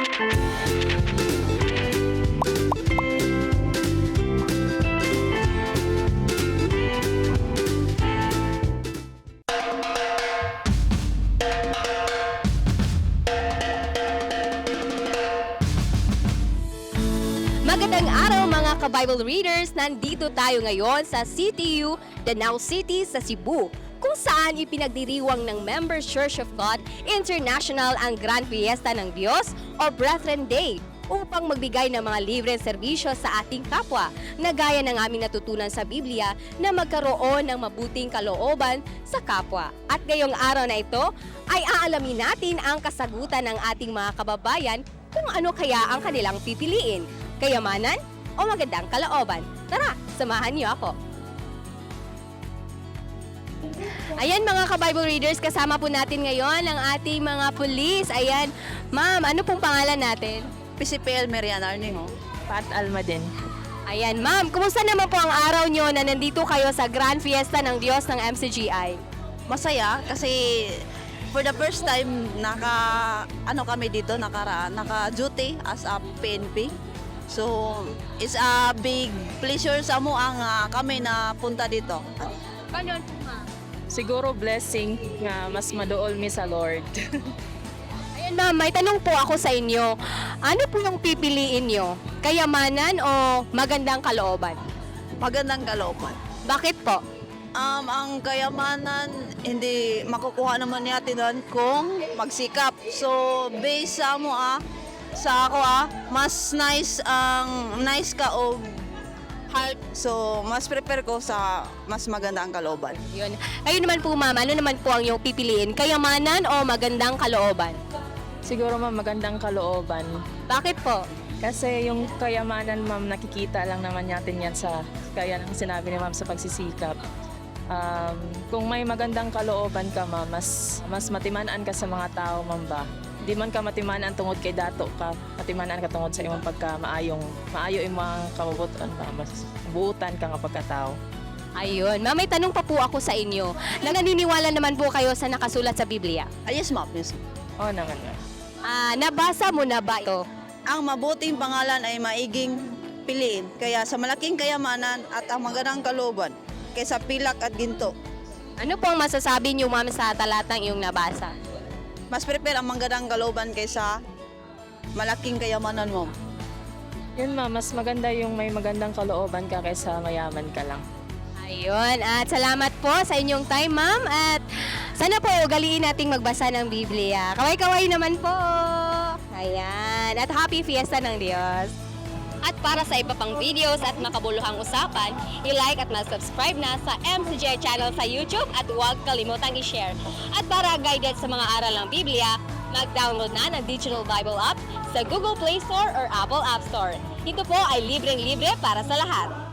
Magandang araw mga ka-Bible readers! Nandito tayo ngayon sa CTU, Danao City sa Cebu kung saan ipinagdiriwang ng Members Church of God International ang Grand Fiesta ng Diyos o Brethren Day upang magbigay ng mga libreng serbisyo sa ating kapwa na gaya ng aming natutunan sa Biblia na magkaroon ng mabuting kalooban sa kapwa. At ngayong araw na ito ay aalamin natin ang kasagutan ng ating mga kababayan kung ano kaya ang kanilang pipiliin, kayamanan o magandang kalooban. Tara, samahan niyo ako. Ayan mga ka-Bible readers, kasama po natin ngayon ang ating mga pulis. Ayan, ma'am, ano pong pangalan natin? PCPL Marian Arning, oh. Pat Almaden. Ayan, ma'am, kumusta naman po ang araw nyo na nandito kayo sa Grand Fiesta ng Diyos ng MCGI? Masaya kasi for the first time naka ano kami dito nakaraan, naka duty as a PNP. So, it's a big pleasure sa mo ang ah, kami na punta dito. Ganon po, ma'am. Siguro blessing nga mas maduol mi sa Lord. Ayan, ma'am, may tanong po ako sa inyo. Ano po yung pipiliin nyo? Kayamanan o magandang kalooban? Magandang kalooban. Bakit po? Um, ang kayamanan, hindi makukuha naman natin doon kung magsikap. So, based sa mo ah, sa ako ah, mas nice ang nice ka o heart. So, mas prepare ko sa mas maganda ang kalooban. Yun. Kayo naman po, ma'am, ano naman po ang yung pipiliin? Kayamanan o magandang kalooban? Siguro ma'am magandang kalooban. Bakit po? Kasi yung kayamanan ma'am nakikita lang naman natin yan sa kaya ng sinabi ni ma'am sa pagsisikap. Um, kung may magandang kalooban ka ma'am, mas, mas matimanaan ka sa mga tao ma'am ba? Di man ka matimanaan tungod kay dato ka, matimanaan ka tungod sa imong pagka maayong, maayo imong kabubutan ba? Mas buutan ka nga pagkatao. Ayun. Ma'am, may tanong pa po ako sa inyo. Na naniniwala naman po kayo sa nakasulat sa Biblia. Ah, yes, ma'am. Yes. Oo naman ma'am. Ah, nabasa mo na ba ito? Ang mabuting pangalan ay maiging piliin. Kaya sa malaking kayamanan at ang magandang kalooban kaysa pilak at ginto. Ano po ang masasabi niyo, ma'am, sa talatang iyong nabasa? Mas prepare ang magandang kalooban kaysa malaking kayamanan mo. Yun ma'am, mas maganda yung may magandang kalooban ka kaysa mayaman ka lang. Ayun. At salamat po sa inyong time, ma'am. At sana po ugaliin nating magbasa ng Biblia. Kaway-kaway naman po. Ayan. At happy fiesta ng Diyos. At para sa iba pang videos at makabuluhang usapan, i-like at mag-subscribe na sa MCJ channel sa YouTube at huwag kalimutang i-share. At para guided sa mga aral ng Biblia, mag-download na ng Digital Bible app sa Google Play Store or Apple App Store. Ito po ay libreng-libre para sa lahat.